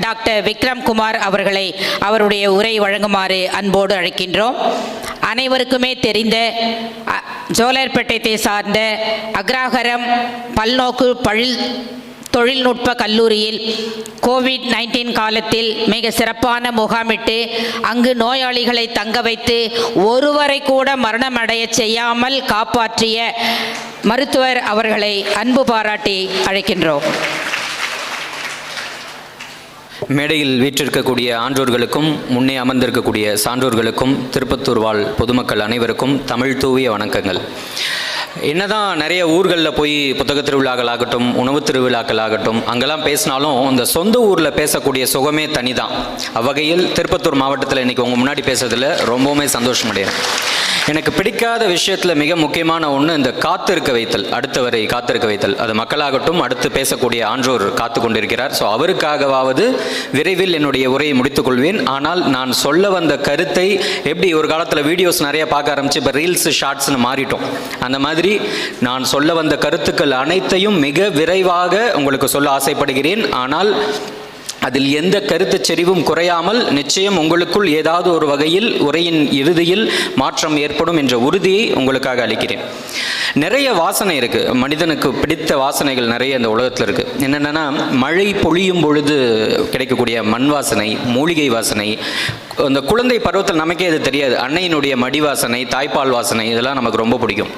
Doctor Vikram Kumar அவர்களை அவருடைய உரை வழங்குமாறு அன்போடு அழைக்கின்றோம். அனைவருக்குமே தெரிந்த அ, சார்ந்த அக்ராகரம் பல்நோக்கு பழில் தொழில்நுட்ப கல்லூரியில் கோவிட் நைன்டீன் காலத்தில் மிக சிறப்பான முகாமிட்டு அங்கு நோயாளிகளை தங்க வைத்து ஒருவரை கூட மரணமடைய செய்யாமல் காப்பாற்றிய மருத்துவர் அவர்களை அன்பு பாராட்டி அழைக்கின்றோம். மேடையில் வீற்றிருக்கக்கூடிய ஆன்றோர்களுக்கும் முன்னே அமர்ந்திருக்கக்கூடிய சான்றோர்களுக்கும் திருப்பத்தூர் வாழ் பொதுமக்கள் அனைவருக்கும் தமிழ் தூவிய வணக்கங்கள். என்னதான் நிறைய ஊர்களில் போய் புத்தக திருவிழாக்கள் ஆகட்டும் உணவு திருவிழாக்கள் ஆகட்டும் அங்கெல்லாம் பேசினாலும் இந்த சொந்த ஊரில் பேசக்கூடிய சுகமே தனிதான். அவ்வகையில் திருப்பத்தூர் மாவட்டத்தில் இன்னைக்கு உங்கள் முன்னாடி பேசுறதுல ரொம்பவுமே சந்தோஷம் எனக்கு பிடிக்காத விஷயத்தில் மிக முக்கியமான ஒன்று இந்த காத்திருக்க வைத்தல் அடுத்தவரை காத்திருக்க வைத்தல். அது மக்களாகட்டும் அடுத்து பேசக்கூடிய ஆன்றோர் காத்து கொண்டிருக்கிறார். ஸோ அவருக்காகவாவது விரைவில் என்னுடைய உரையை முடித்துக் கொள்வேன். ஆனால் நான் சொல்ல வந்த கருத்தை எப்படி ஒரு காலத்தில் வீடியோஸ் நிறைய பார்க்க ஆரம்பிச்சு இப்போ ரீல்ஸ் ஷார்ட்ஸ்னு மாறிட்டோம். அந்த மாதிரி நான் சொல்ல வந்த கருத்துக்கள் அனைத்தையும் மிக விரைவாக உங்களுக்கு சொல்ல ஆசைப்படுகிறேன். ஆனால் அதில் எந்த கருத்து செறிவும் குறையாமல் நிச்சயம் உங்களுக்குள் ஏதாவது ஒரு வகையில் உரையின் இறுதியில் மாற்றம் ஏற்படும் என்ற உறுதியை உங்களுக்காக அளிக்கிறேன். நிறைய வாசனை இருக்கு. மனிதனுக்கு பிடித்த வாசனைகள் நிறைய இந்த உலகத்தில் இருக்கு. என்னென்னா மழை பொழியும் பொழுது கிடைக்கக்கூடிய மண் வாசனை மூலிகை வாசனை அந்த குழந்தை பருவத்தில் நமக்கே அது தெரியாது. அன்னையினுடைய மடி வாசனை தாய்ப்பால் வாசனை இதெல்லாம் நமக்கு ரொம்ப பிடிக்கும்.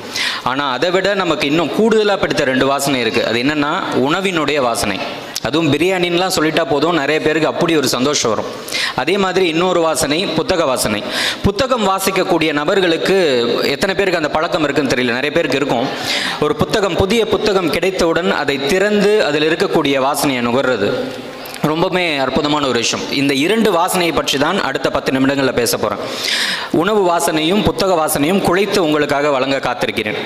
ஆனால் அதை விட நமக்கு இன்னும் கூடுதலாக பிடித்த ரெண்டு வாசனை இருக்குது அது என்னென்னா உணவினுடைய வாசனை. அதுவும் பிரியாணின்லாம் சொல்லிட்டா போதும். நிறைய பேருக்கு அப்படி ஒரு சந்தோஷம் வரும். அதே மாதிரி இன்னொரு வாசனை புத்தக வாசனை. புத்தகம் வாசிக்கக்கூடிய நபர்களுக்கு எத்தனை பேருக்கு அந்த பழக்கம் இருக்குன்னு தெரியல. நிறைய பேருக்கு இருக்கும். ஒரு புத்தகம் புதிய புத்தகம் கிடைத்தவுடன் அதை திறந்து அதில் இருக்கக்கூடிய வாசனையை நுகர்றது. ரொம்பவுமே அற்புதமான ஒரு விஷயம். இந்த இரண்டு வாசனையை பற்றி தான் அடுத்த பத்து நிமிடங்களில் பேச போகிறேன் உணவு வாசனையும் புத்தக வாசனையும் குழைத்து உங்களுக்காக வழங்க காத்திருக்கிறேன்.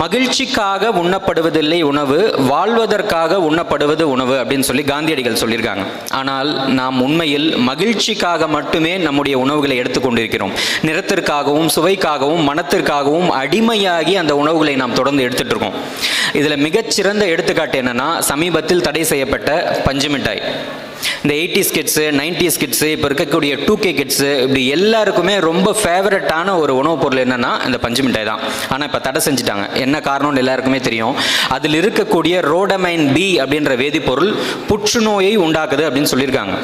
மகிழ்ச்சிக்காக உண்ணப்படுவதில்லை உணவு வாழ்வதற்காக உண்ணப்படுவது உணவு அப்படின்னு சொல்லி காந்தியடிகள் சொல்லியிருக்காங்க. ஆனால் நாம் உண்மையில் மகிழ்ச்சிக்காக மட்டுமே நம்முடைய உணவுகளை எடுத்துக்கொண்டிருக்கிறோம் நிறத்திற்காகவும் சுவைக்காகவும் மனத்திற்காகவும் அடிமையாகி அந்த உணவுகளை நாம் தொடர்ந்து எடுத்துட்டு இருக்கோம். இதில் மிகச்சிறந்த எடுத்துக்காட்டு என்னன்னா சமீபத்தில் தடை செய்யப்பட்ட பஞ்சு மிட்டாய். இந்த எயிட்டிஸ் கிட்ஸு நைன்டிஸ் கிட்ஸு இப்போ இருக்கக்கூடிய டூ கே கிட்ஸு இப்படி எல்லாருக்குமே ரொம்ப ஃபேவரட்டான ஒரு உணவுப் பொருள் என்னென்னா இந்த பஞ்சு மிட்டாய் தான். ஆனால் இப்போ தடை செஞ்சுட்டாங்க. என்ன காரணம்னு எல்லாருக்குமே தெரியும். அதில் இருக்கக்கூடிய ரோடமைன் பி அப்படின்ற வேதிப்பொருள் புற்றுநோயை உண்டாக்குது அப்படின்னு சொல்லியிருக்காங்க.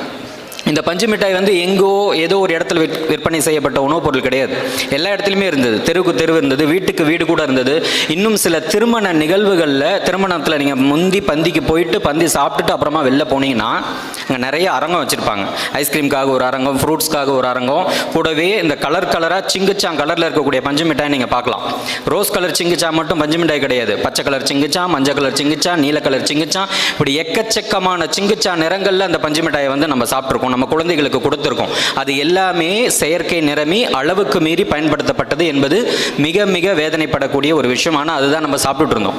இந்த பஞ்சு மிட்டாய் வந்து எங்கோ ஏதோ ஒரு இடத்துல விற்- விற்பனை செய்யப்பட்ட உணவுப் பொருள் கிடையாது. எல்லா இடத்துலையுமே இருந்தது. தெருவுக்கு தெருவு இருந்தது வீட்டுக்கு வீடு கூட இருந்தது. இன்னும் சில திருமண நிகழ்வுகளில் திருமணத்தில் நீங்கள் முந்தி பந்திக்கு போயிட்டு பந்தி சாப்பிட்டுட்டு அப்புறமா வெளில போனீங்கன்னா அங்கே நிறைய அரங்கம் வச்சுருப்பாங்க. ஐஸ்கிரீம்காக ஒரு அரங்கம் ஃப்ரூட்ஸ்க்காக ஒரு அரங்கம். கூடவே இந்த கலர் கலராக சிங்குச்சான் கலரில் இருக்கக்கூடிய பஞ்சு மிட்டாய் நீங்கள் பார்க்கலாம். ரோஸ் கலர் சிங்குச்சா மட்டும் பஞ்சு மிட்டாய் கிடையாது. பச்சை கலர் சிங்குச்சா மஞ்சள் கலர் சிங்குச்சா நீல கலர் சிங்குச்சா இப்படி எக்கச்சக்கமான சிங்குச்சா நிறங்களில் அந்த பஞ்சு மிட்டாயை வந்து நம்ம சாப்பிட்ருக்கோம் நம்ம குழந்தைகளுக்கு கொடுத்துருக்கோம். அது எல்லாமே செயற்கை நிறமி அளவுக்கு மீறி பயன்படுத்தப்பட்டது என்பது மிக மிக வேதனைப்படக்கூடிய ஒரு விஷயம். ஆனால் அதுதான் நம்ம சாப்பிட்டுட்டு இருந்தோம்.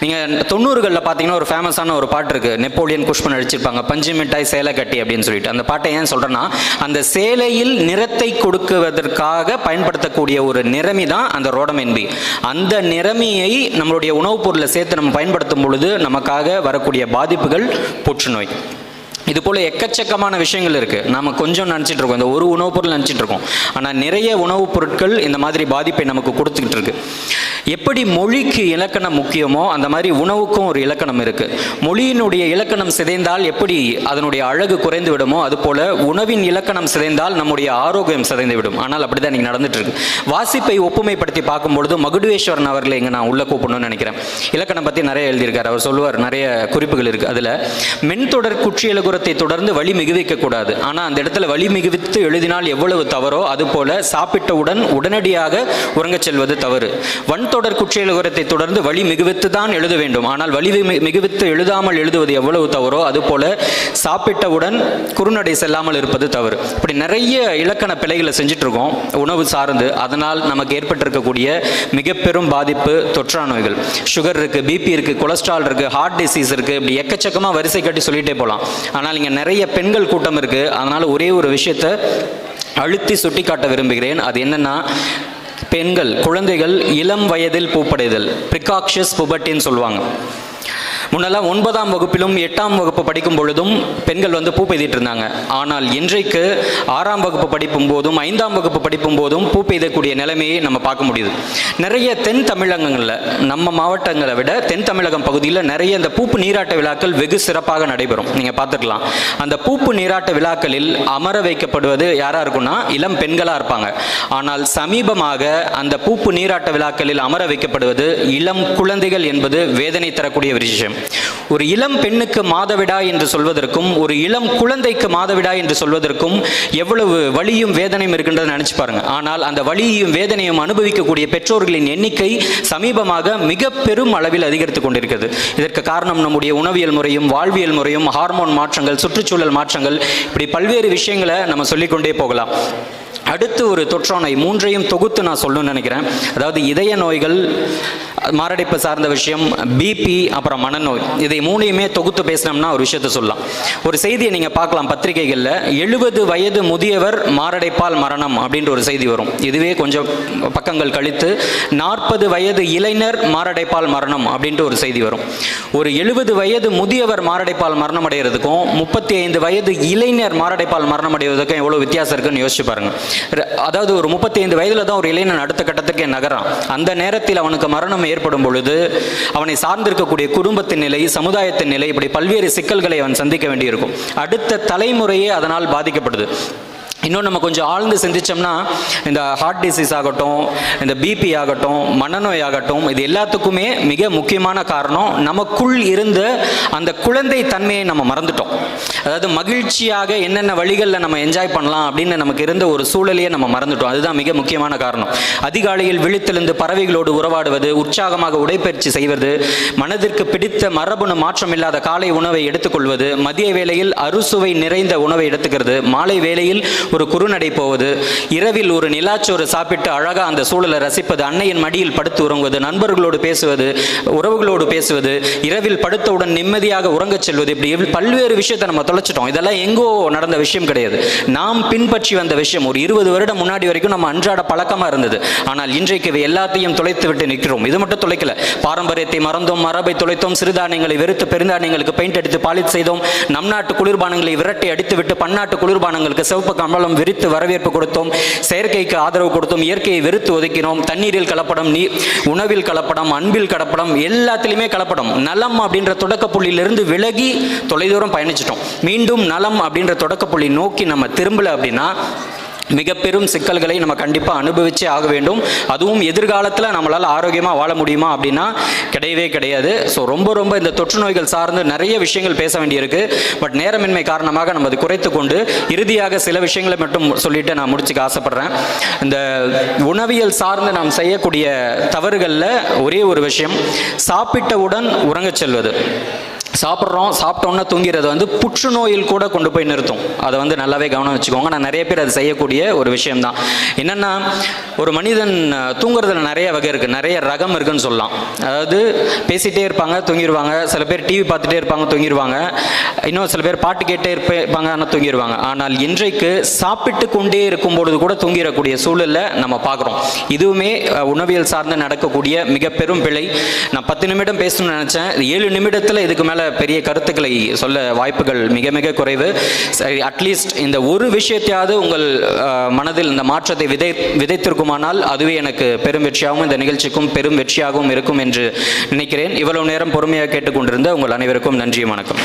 நீங்கள் தொண்ணூறுகளில் பார்த்தீங்கன்னா ஒரு ஃபேமஸான ஒரு பாட்டு இருக்குது நெப்போலியன் குஷ்மன் அடிச்சிருப்பாங்க. பஞ்சு மிட்டாய் சேலை கட்டி அப்படின்னு சொல்லிட்டு. அந்த பாட்டை ஏன் சொல்கிறேன்னா அந்த சேலையில் நிறத்தை கொடுக்குவதற்காக பயன்படுத்தக்கூடிய ஒரு நிறமி தான் அந்த ரோடமென்பி. அந்த நிறமியை நம்மளுடைய உணவுப் பொருளை சேர்த்து நம்ம பயன்படுத்தும் பொழுது நமக்காக வரக்கூடிய பாதிப்புகள் புற்றுநோய். இது போல எக்கச்சக்கமான விஷயங்கள் இருக்கு. நம்ம கொஞ்சம் நினச்சிட்டு இருக்கோம். இந்த ஒரு உணவுப் பொருள் நினச்சிட்டு இருக்கோம். ஆனால் நிறைய உணவுப் பொருட்கள் இந்த மாதிரி பாதிப்பை நமக்கு கொடுத்துக்கிட்டு இருக்கு. எப்படி மொழிக்கு இலக்கணம் முக்கியமோ அந்த மாதிரி உணவுக்கும் ஒரு இலக்கணம் இருக்கு. மொழியினுடைய இலக்கணம் சிதைந்தால் எப்படி அதனுடைய அழகு குறைந்து விடுமோ அது போல உணவின் இலக்கணம் சிதைந்தால் நம்முடைய ஆரோக்கியம் சிதைந்து விடும். ஆனால் அப்படிதான் இன்னைக்கு நடந்துட்டு இருக்கு. வாசிப்பை ஒப்புமைப்படுத்தி பார்க்கும்பொழுது மகுடுவேஸ்வரன் அவர்களை இங்கே நான் உள்ள கூப்பிடணும்னு நினைக்கிறேன். இலக்கணம் பற்றி நிறைய எழுதியிருக்காரு. அவர் சொல்லுவார் நிறைய குறிப்புகள் இருக்கு. அதில் மென்தொடர் குற்றியலுகுரத்தை தொடர்ந்து வழி மிகுவிக்க கூடாது. ஆனால் அந்த இடத்துல வழி மிகுவித்து எழுதினால் எவ்வளவு தவறோ அதுபோல சாப்பிட்டவுடன் உடனடியாக உறங்கச் செல்வது தவறு. வன்தொடர் குற்றியலுகுரத்தை தொடர்ந்து வழி மிகுவித்து தான் எழுத வேண்டும். ஆனால் வழி மிகுவித்து எழுதாமல் எழுதுவது எவ்வளவு தவறோ அதுபோல சாப்பிட்டவுடன் குறுநடை செல்லாமல் இருப்பது தவறு. இப்படி நிறைய இலக்கண பிழைகளை செஞ்சுட்டு இருக்கோம் உணவு சார்ந்து. அதனால் நமக்கு ஏற்பட்டிருக்கக்கூடிய மிக பெரும் பாதிப்பு தொற்றா நோய்கள். சுகர் இருக்கு பிபி இருக்கு கொலஸ்ட்ரால் இருக்கு ஹார்ட் டிசீஸ் இருக்கு இப்படி எக்கச்சக்கமாக வரிசை கட்டி சொல்லிட்டே போகலாம் ஆனால் இங்கே நிறைய பெண்கள் கூட்டம் இருக்கு. அதனால் ஒரே ஒரு விஷயத்தை அழுத்தி சுட்டி காட்ட விரும்புகிறேன். அது என்னன்னா பெண்கள் குழந்தைகள் இளம் வயதில் பூப்படைதல். பிரிகாக்ஷஸ் புபட்டின்னு சொல்லுவாங்க. முன்னெல்லாம் ஒன்பதாம் வகுப்பிலும் எட்டாம் வகுப்பு படிக்கும் பொழுதும் பெண்கள் வந்து பூ பெய்திட்டு இருந்தாங்க ஆனால் இன்றைக்கு ஆறாம் வகுப்பு படிக்கும் போதும் ஐந்தாம் வகுப்பு படிக்கும் போதும் பூ பெய்தக்கூடிய நிலைமையை நம்ம பார்க்க முடியுது. நிறைய தென் தமிழகங்களில் நம்ம மாவட்டங்களை விட தென் தமிழகம் பகுதியில் நிறைய இந்த பூப்பு நீராட்ட விழாக்கள் வெகு சிறப்பாக நடைபெறும். நீங்கள் பார்த்துக்கலாம் அந்த பூப்பு நீராட்ட விழாக்களில் அமர வைக்கப்படுவது யாராக இருக்கும்னா இளம் பெண்களாக இருப்பாங்க. ஆனால் சமீபமாக அந்த பூப்பு நீராட்ட விழாக்களில் அமர வைக்கப்படுவது இளம் குழந்தைகள் என்பது வேதனை தரக்கூடிய விஷயம். ஒரு இளம் பெண்ணுக்கு மாதவிடா என்று சொல்வதற்கும் ஒரு இளம் குழந்தைக்கு மாதவிடா என்று சொல்வதற்கும் எவ்வளவு வழியும் வேதனையும் இருக்கின்றதை நினைச்சு பாருங்க. ஆனால் அந்த வழியையும் வேதனையும் அனுபவிக்கக்கூடிய பெற்றோர்களின் எண்ணிக்கை சமீபமாக மிக பெரும் அளவில் அதிகரித்துக் கொண்டிருக்கிறது. இதற்கு காரணம் நம்முடைய உணவியல் முறையும் வாழ்வியல் முறையும் ஹார்மோன் மாற்றங்கள் சுற்றுச்சூழல் மாற்றங்கள் இப்படி பல்வேறு விஷயங்களை நம்ம சொல்லிக்கொண்டே போகலாம். அடுத்து ஒரு தொற்றானை மூன்றையும் தொகுத்து நான் சொல்லணும்னு நினைக்கிறேன். அதாவது இதய நோய்கள் மாரடைப்பு சார்ந்த விஷயம் பிபி அப்புறம் மனநோய் இதை மூணையுமே தொகுத்து பேசினோம்னா ஒரு விஷயத்தை சொல்லலாம். ஒரு செய்தியை நீங்கள் பார்க்கலாம் பத்திரிகைகளில் எழுபது வயது முதியவர் மாரடைப்பால் மரணம் அப்படின்ற ஒரு செய்தி வரும். இதுவே கொஞ்சம் பக்கங்கள் கழித்து நாற்பது வயது இளைஞர் மாரடைப்பால் மரணம் அப்படின்ட்டு ஒரு செய்தி வரும். ஒரு எழுபது வயது முதியவர் மாரடைப்பால் மரணம் அடைகிறதுக்கும் முப்பத்தி ஐந்து வயது இளைஞர் மாரடைப்பால் மரணம் அடைவதற்கும் எவ்வளோ வித்தியாசம் இருக்குன்னு யோசிச்சு பாருங்க. அதாவது ஒரு முப்பத்தி ஐந்து வயதில் தான் ஒரு இளைஞன் அடுத்த கட்டத்துக்கு நகரான். அந்த நேரத்தில் அவனுக்கு மரணம் ஏற்படும் பொழுது அவனை சார்ந்திருக்கக்கூடிய குடும்பத்தின் நிலை சமுதாயத்தின் நிலை இப்படி பல்வேறு சிக்கல்களை அவன் சந்திக்க வேண்டியிருக்கும். அடுத்த தலைமுறையே அதனால் பாதிக்கப்படுது. இன்னும் நம்ம கொஞ்சம் ஆழ்ந்து சிந்திச்சோம்னா இந்த ஹார்ட் டிசீஸ் ஆகட்டும் இந்த பிபி ஆகட்டும் மனநோய் ஆகட்டும் இது எல்லாத்துக்குமே மிக முக்கியமான காரணம் நமக்குள் இருந்த அந்த குழந்தை தன்மையை நம்ம மறந்துட்டோம். அதாவது மகிழ்ச்சியாக என்னென்ன வழிகளில் நம்ம என்ஜாய் பண்ணலாம் அப்படின்னு நமக்கு இருந்த ஒரு சூழலையே நம்ம மறந்துட்டோம். அதுதான் மிக முக்கியமான காரணம். அதிகாலையில் விழித்தெழுந்து பறவைகளோடு உறவாடுவது உற்சாகமாக உடைப்பயிற்சி செய்வது மனதிற்கு பிடித்த மரபணு மாற்றம் இல்லாத காலை உணவை எடுத்துக்கொள்வது மதிய வேளையில் அறுசுவை நிறைந்த உணவை எடுத்துக்கிறது மாலை வேளையில் ஒரு குறுநடை போவது. இரவில் ஒரு நிலாச்சோறு சாப்பிட்டு அழகா அந்த சூழலை ரசிப்பது அன்னையின் மடியில் படுத்து உறங்குவது நண்பர்களோடு பேசுவது உறவுகளோடு பேசுவது இரவில் படுத்தவுடன் நிம்மதியாக உறங்கச் செல்வது இப்படி பல்வேறு விஷயத்தை நம்ம தொலைச்சிட்டோம். இதெல்லாம் எங்கோ நடந்த விஷயம் கிடையாது. நாம் பின்பற்றி வந்த விஷயம். ஒரு இருபது வருடம் முன்னாடி வரைக்கும் நம்ம அன்றாட பழக்கமா இருந்தது. ஆனால் இன்றைக்கு இவை எல்லாத்தையும் தொலைத்து விட்டு நிற்கிறோம். இது மட்டும் தொலைக்கல. பாரம்பரியத்தை மறந்தோம் மரபை தொலைத்தோம் சிறுதானியங்களை வெறுத்து பெருந்தானியங்களுக்கு பெயிண்ட் அடித்து பாலித் செய்தோம் நம் நாட்டு குளிர்பானங்களை விரட்டி அடித்து விட்டு பன்னாட்டு குளிர்பானங்களுக்கு சிவப்பு கம்பளம் விரித்து வரவேற்பு கொடுத்தோம். செயற்கைக்கு ஆதரவு கொடுத்தோம். இயற்கையை வெறுத்து ஒதுக்கினோம். தண்ணீரில் கலப்படம் நீ உணவில் கலப்படம் அன்பில் கலப்படம் எல்லாத்திலையுமே கலப்படம். நலம் அப்படின்ற தொடக்க புள்ளியிலிருந்து விலகி தொலைதூரம் பயணிச்சிட்டோம். மீண்டும் நலம் அப்படின்ற தொடக்க புள்ளி நோக்கி நம்ம திரும்பல அப்படின்னா மிக பெரும் சிக்கல்களை நம்ம கண்டிப்பாக அனுபவிச்சே ஆக வேண்டும். அதுவும் எதிர்காலத்தில் நம்மளால் ஆரோக்கியமாக வாழ முடியுமா அப்படின்னா கிடையவே கிடையாது. ஸோ ரொம்ப ரொம்ப இந்த தொற்று நோய்கள் சார்ந்து நிறைய விஷயங்கள் பேச வேண்டியிருக்கு. பட் நேரமின்மை காரணமாக நம்ம அதை குறைத்து கொண்டு இறுதியாக சில விஷயங்களை மட்டும் சொல்லிட்டு நான் முடிச்சுக்க ஆசைப்பட்றேன். இந்த உணவியல் சார்ந்து நாம் செய்யக்கூடிய தவறுகளில் ஒரே ஒரு விஷயம் சாப்பிட்டவுடன் உறங்கச் செல்வது. சாப்பிட்றோம் சாப்பிட்டோன்னே தூங்கிறது வந்து புற்றுநோயில் கூட கொண்டு போய் நிறுத்தும். அதை வந்து நல்லாவே கவனம் வச்சுக்கோங்க. நான் நிறைய பேர் அது செய்யக்கூடிய ஒரு விஷயம்தான். என்னென்னா ஒரு மனிதன் தூங்குறதுல நிறைய வகை இருக்குது நிறைய ரகம் இருக்குன்னு சொல்லலாம். அதாவது பேசிகிட்டே இருப்பாங்க தூங்கிடுவாங்க சில பேர் டிவி பார்த்துட்டே இருப்பாங்க தூங்கிடுவாங்க இன்னும் சில பேர் பாட்டு கேட்டே இருப்பாங்க ஆனால் தூங்கிடுவாங்க ஆனால் இன்றைக்கு சாப்பிட்டு கொண்டே இருக்கும் பொழுது கூட தூங்கிடக்கூடிய சூழலில் நம்ம பார்க்குறோம். இதுவுமே உணவியல் சார்ந்து நடக்கக்கூடிய மிக பெரும் பிழை. நான் பத்து நிமிடம் பேசணும்னு நினச்சேன். ஏழு நிமிடத்தில் இதுக்கு மேலே பெரிய கருத்துக்களை சொல்ல வாய்ப்புகள் மிக மிக குறைவு. சரி அட்லீஸ்ட் இந்த ஒரு விஷயத்தையாவது உங்கள் மனதில் இந்த மாற்றத்தை விதை விதைத்திருக்குமானால் அதுவே எனக்கு பெரும் வெற்றியாகவும் இந்த நிகழ்ச்சிக்கும் பெரும் வெற்றியாகவும் இருக்கும் என்று நினைக்கிறேன். இவ்வளவு நேரம் பொறுமையாக கேட்டுக்கொண்டிருந்த உங்கள் அனைவருக்கும் நன்றி வணக்கம்.